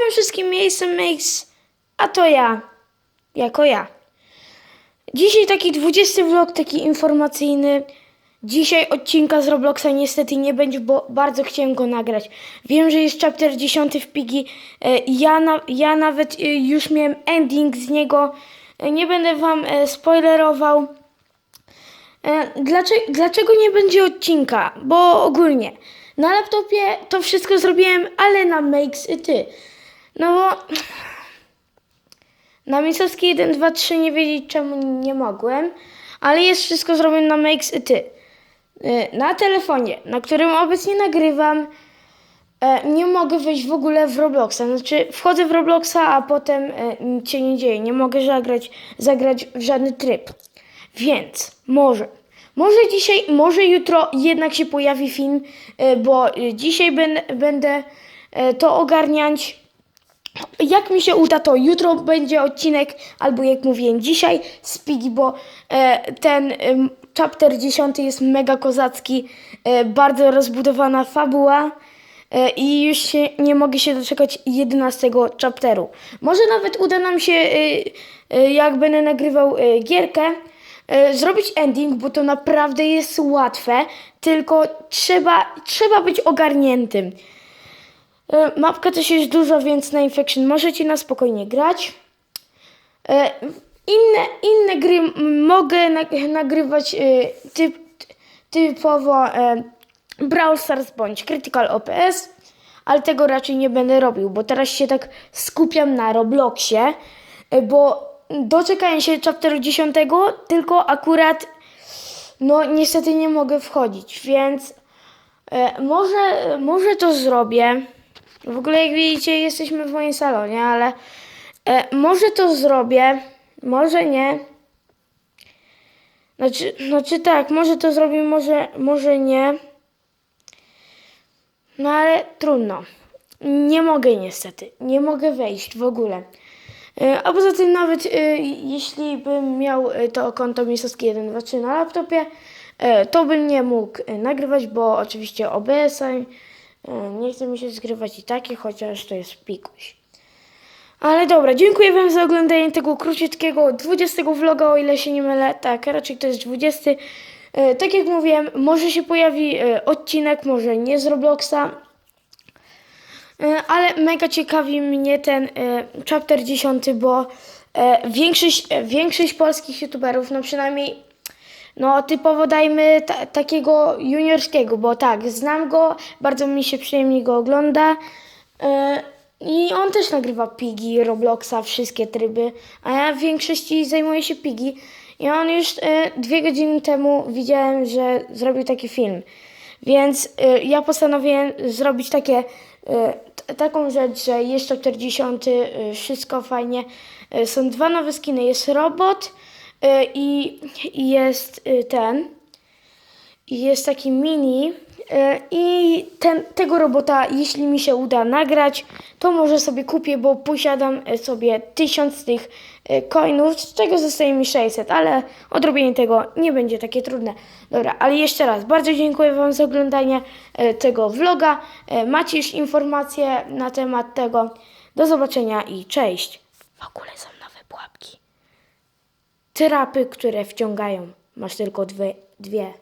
Wam wszystkim, jestem Mix, a to ja, jako ja. Dzisiaj taki 20 vlog, taki informacyjny. Dzisiaj odcinka z Robloxa niestety nie będzie, bo bardzo chciałem go nagrać. Wiem, że jest chapter 10 w Pigi. E, Ja, na, ja nawet e, już miałem ending z niego. E, Nie będę wam spoilerował. Dlaczego, dlaczego nie będzie odcinka? Bo ogólnie na laptopie to wszystko zrobiłem, ale na Makes i ty. No bo na Misowskiej 1, 2, 3 nie wiedzieć czemu nie mogłem, ale jest wszystko zrobione na Makes ty. Na telefonie, na którym obecnie nagrywam, e, nie mogę wejść w ogóle w Robloxa. Znaczy, wchodzę w Robloxa, a potem e, nic się nie dzieje. Nie mogę zagrać, zagrać w żadny tryb. Więc może, może dzisiaj, może jutro jednak się pojawi film, e, bo dzisiaj ben, będę to ogarniać. Jak mi się uda, to jutro będzie odcinek, albo jak mówiłem, dzisiaj z bo e, ten em, chapter 10 jest mega kozacki, e, bardzo rozbudowana fabuła e, i już się nie mogę się doczekać 11 chapteru. Może nawet uda nam się, e, e, jak będę nagrywał e, gierkę, e, zrobić ending, bo to naprawdę jest łatwe, tylko trzeba, trzeba być ogarniętym. E, Mapka też jest dużo, więc na Infection możecie na spokojnie grać. E, Inne, inne gry mogę nag- nagrywać e, typ, typowo Brawl Stars bądź Critical OPS, ale tego raczej nie będę robił, bo teraz się tak skupiam na Robloxie, bo doczekałem się chapteru 10, tylko akurat no niestety nie mogę wchodzić, więc może, może to zrobię. W ogóle jak widzicie jesteśmy w moim salonie, ale e, może to zrobię, może nie. Znaczy, znaczy tak, może to zrobię, może, może nie. No ale trudno. Nie mogę niestety. Nie mogę wejść w ogóle. E, A poza tym nawet e, jeśli bym miał e, to konto Misowskie 1, 2, 3 na laptopie, to bym nie mógł nagrywać, bo oczywiście OBS-a e, nie chce mi się zgrywać i takie, chociaż to jest pikuś. Ale dobra, dziękuję Wam za oglądanie tego króciutkiego 20 vloga, o ile się nie mylę. Tak, raczej to jest 20. E, tak jak mówiłem, może się pojawi e, odcinek, może nie z Robloxa. E, Ale mega ciekawi mnie ten e, chapter 10, bo e, większość, e, większość polskich youtuberów, no przynajmniej no typowo dajmy ta, takiego juniorskiego, bo tak, znam go, bardzo mi się przyjemnie go ogląda. E, I on też nagrywa Pigi, Robloxa, wszystkie tryby, a ja w większości zajmuję się Pigi. I on już e, dwie godziny temu widziałem, że zrobił taki film. Więc e, ja postanowiłem zrobić takie, taką rzecz, że jest chapter 10, e, wszystko fajnie. Są dwa nowe skiny, jest robot i, i jest e, ten, jest taki mini e, i ten, tego robota, jeśli mi się uda nagrać, to może sobie kupię, bo posiadam e, sobie 1000 tych e, coinów, z czego zostaje mi 600, ale odrobienie tego nie będzie takie trudne. Dobra, ale jeszcze raz, bardzo dziękuję Wam za oglądanie e, tego vloga. E, Macie już informacje na temat tego. Do zobaczenia i cześć. W ogóle są nowe pułapki. Trapy, które wciągają. Masz tylko dwie. dwie.